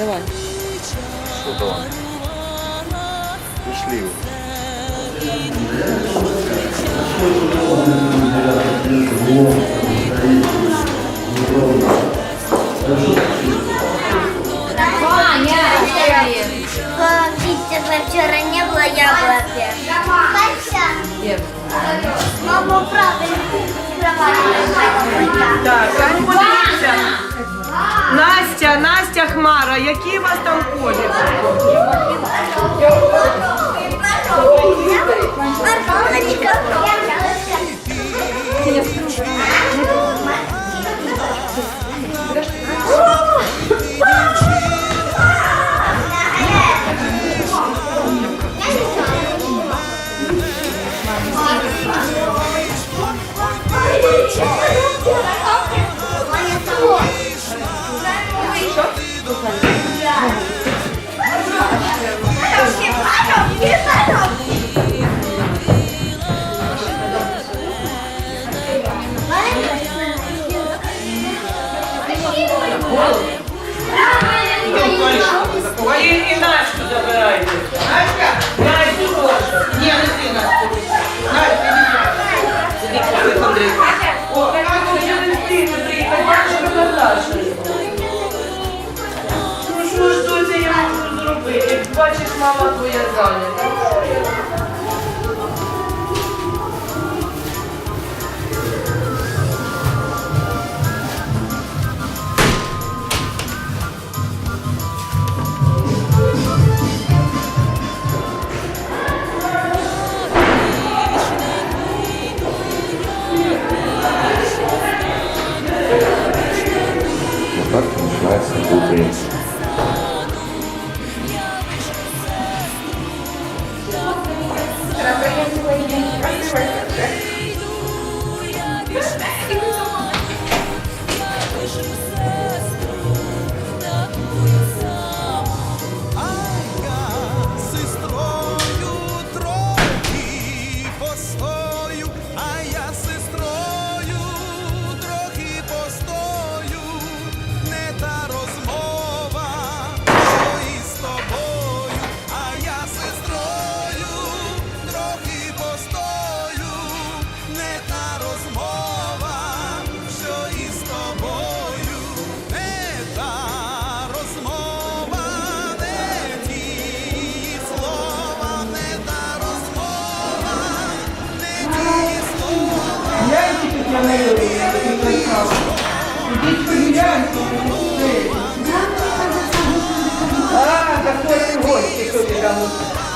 Давай. Что давай? Пішли. Тебя вчера не было, я была первая. Хотя, мама правда кровать Так, а ну подивіться. Настя, Настя Хмара, який у вас там колір? Морковочка.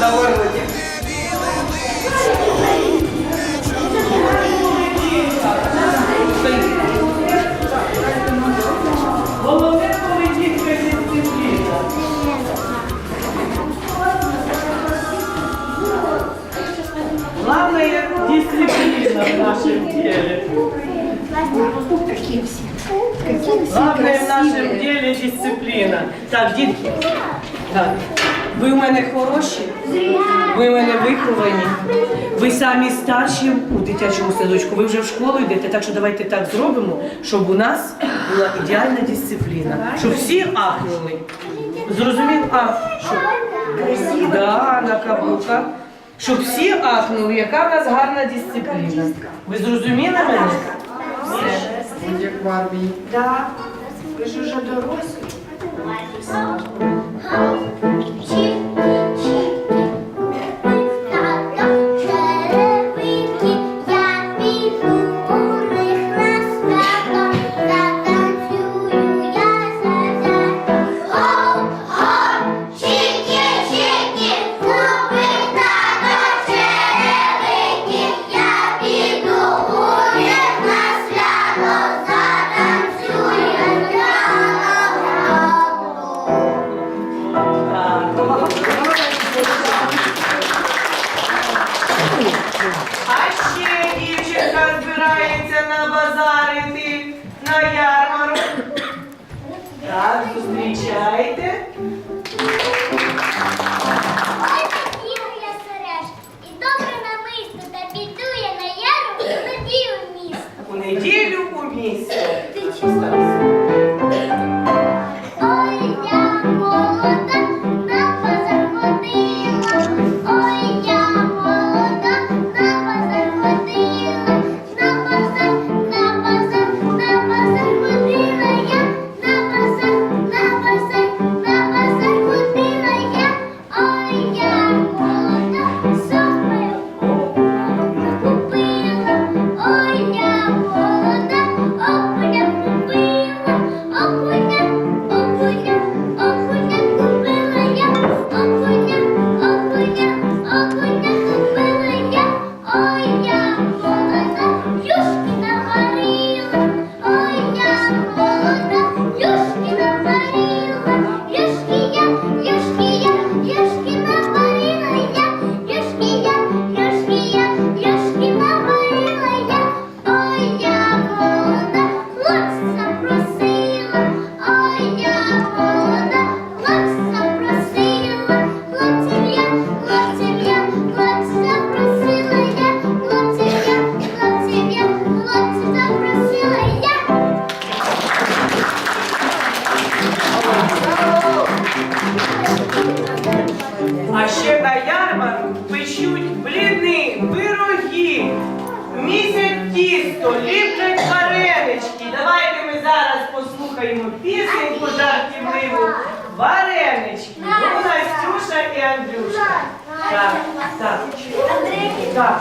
На городі. Головне поведінка дисципліна. Главное дисциплина в нашем деле. Главное в нашому ділі дисципліна. Так, дітки, так. Ви у мене хороші, ви у мене виховані, ви самі старші у дитячому садочку, ви вже в школу йдете, так що давайте так зробимо, щоб у нас була ідеальна дисципліна, щоб всі ахнули. Зрозумів? А, що? Да, на каблуках. Щоб всі ахнули, яка в нас гарна дисципліна. Ви зрозуміли мене? Так. Ви ж уже дорослі. А Filho por хто ліплять варенички. Давайте ми зараз послухаємо пісеньку жартівливу. Варенички. Ну, Настюша і Андрюша. Так, так. Так, так.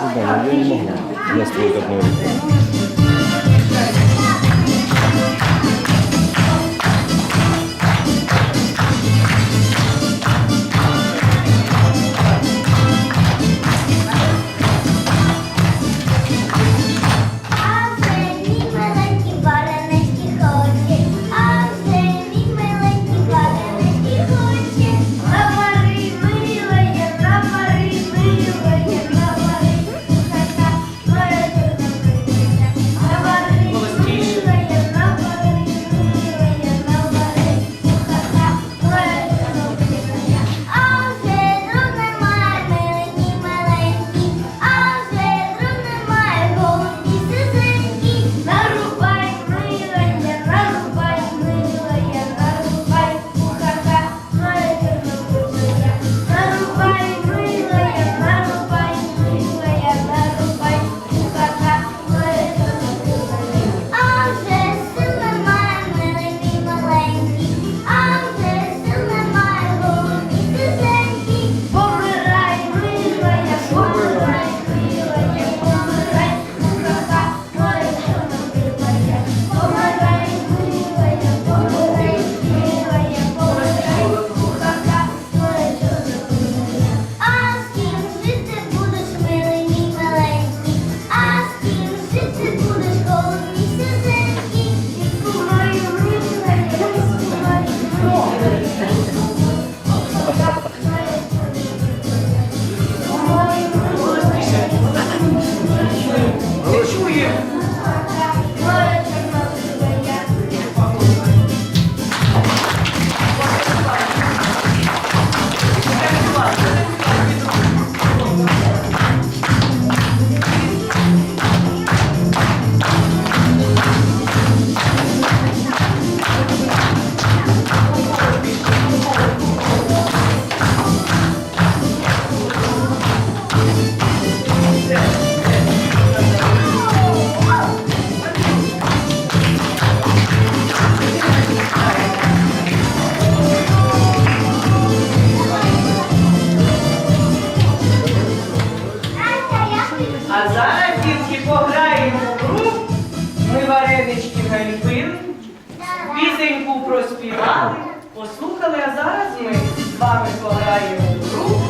Пісеньку проспівали, послухали, а зараз ми з вами пограємо в гру.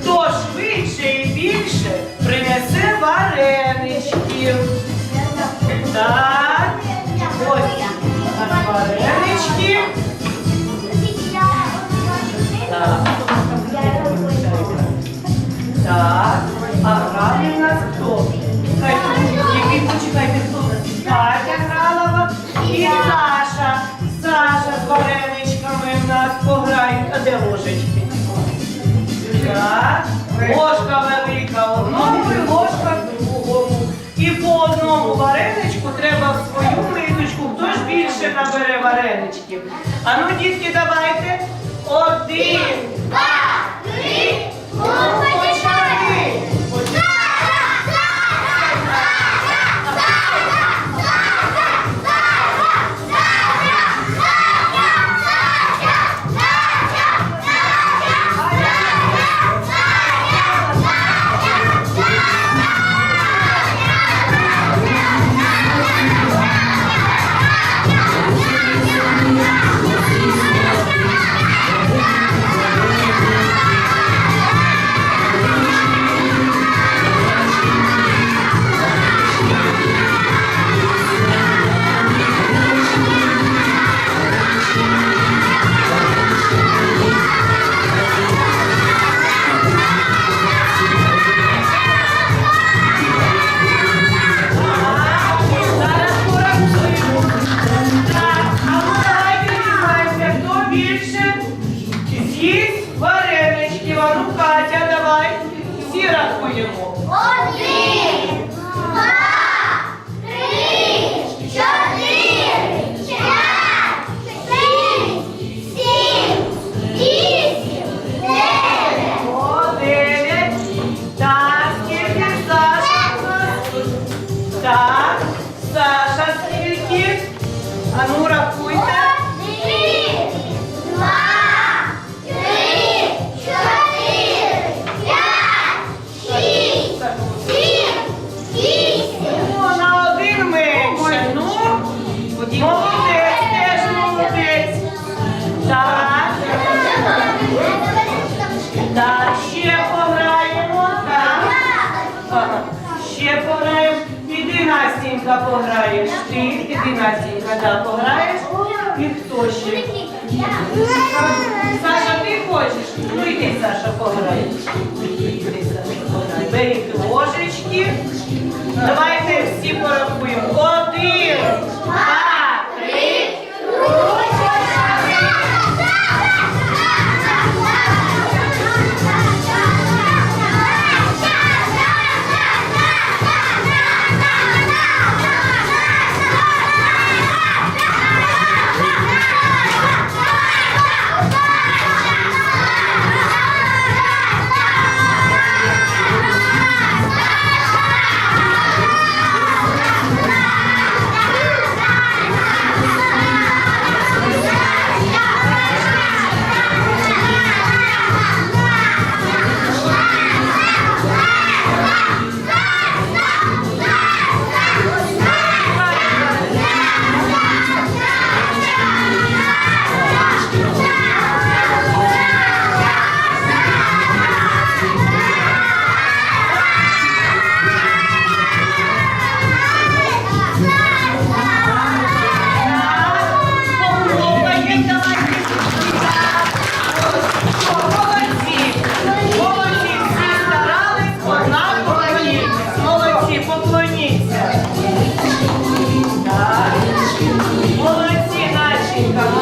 Хто швидше і більше принесе вареничків. Так, ось наші варенички. Так. Так, а грали в нас хто? Який почекайте, хто вареничками в нас пограють. А де ложечки? Так, ложка велика одному і ложка другому. І по одному вареничку треба в свою мисочку. Хто ж більше набере вареничків? А ну, дітки, давайте. Один. Два, три, Почали. Anura да, пограєш. І хто ще? Саша, ти хочеш? Ну йди, Саша, пограй. Йди, Бери ложечки. Давайте всі пора.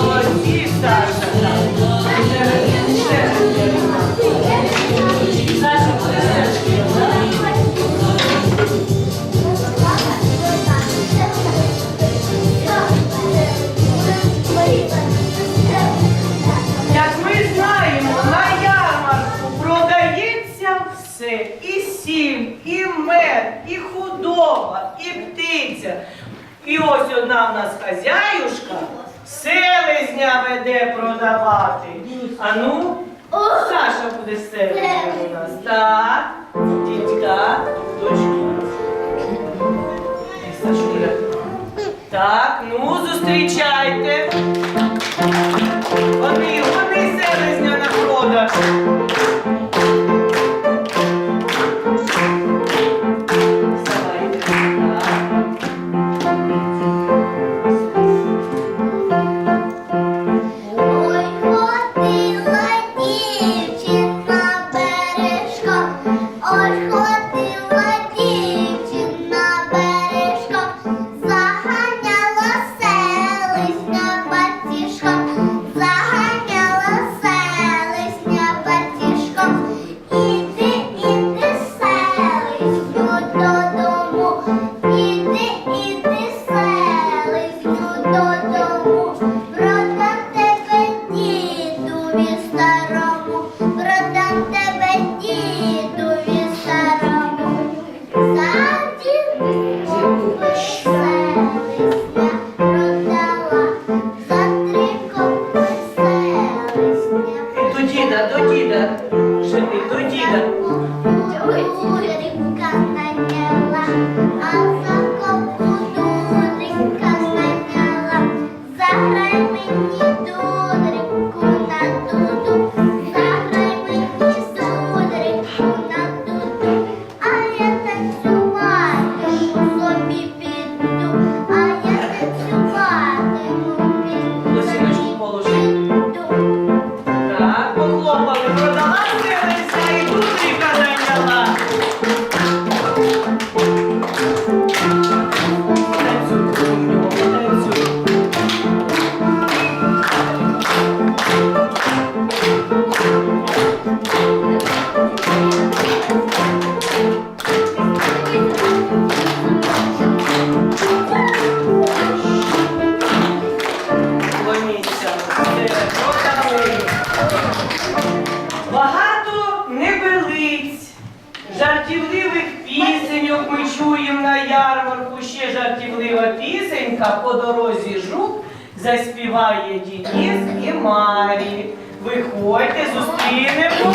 Esportistas. Ану, Саша буде стерео е. у нас. Так, дідька, дочка. Так, ну зустрічайте. Вони, вони селезня на продаж. жартівливих пісеньок ми чуємо на ярмарку, ще жартівлива пісенька по дорозі жук заспіває дідіс і Марі. Виходьте, зустрінемо.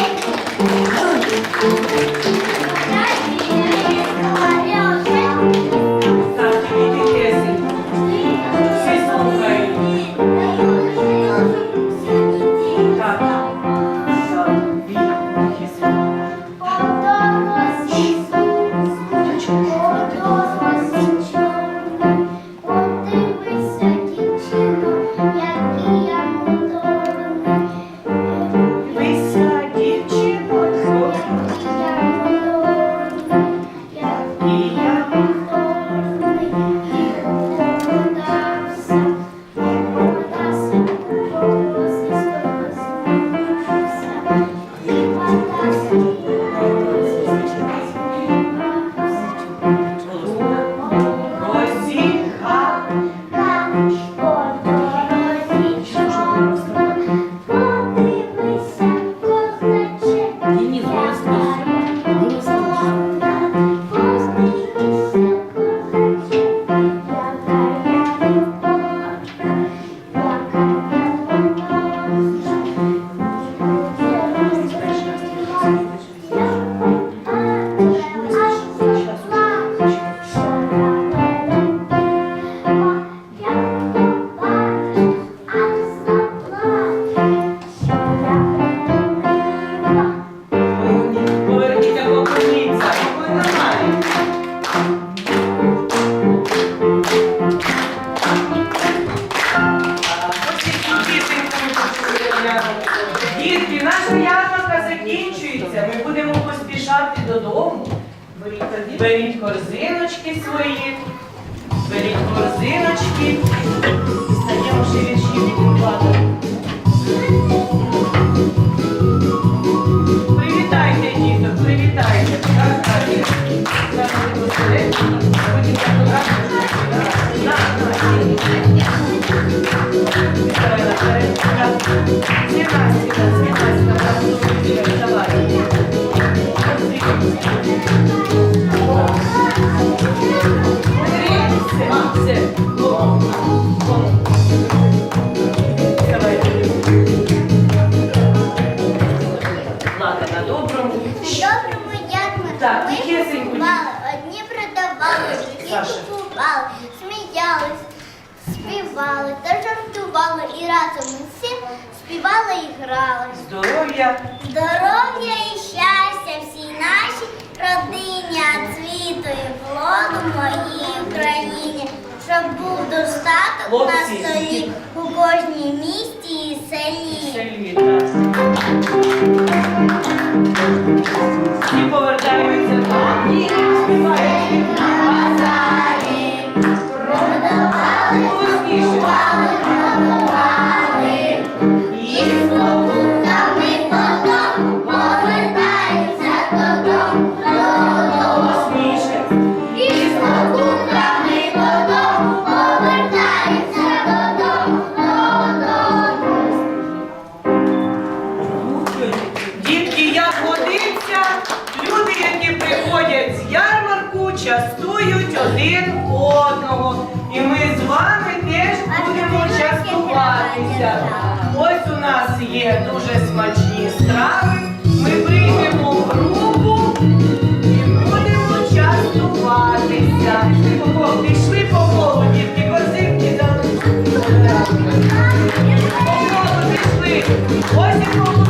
танцювали та жартували і разом усі співали і грали. Здоров'я, здоров'я і щастя всій нашій родині, а цвіту і плоду моїй Україні, щоб був достаток Лодці. на столі у кожній місті і селі. селі І повертаємося до і співаємо. дуже смачні страви, ми приймемо в групу і будемо частуватися. Пішли по колу, дітки, козинки дали. По колу пішли. Ось і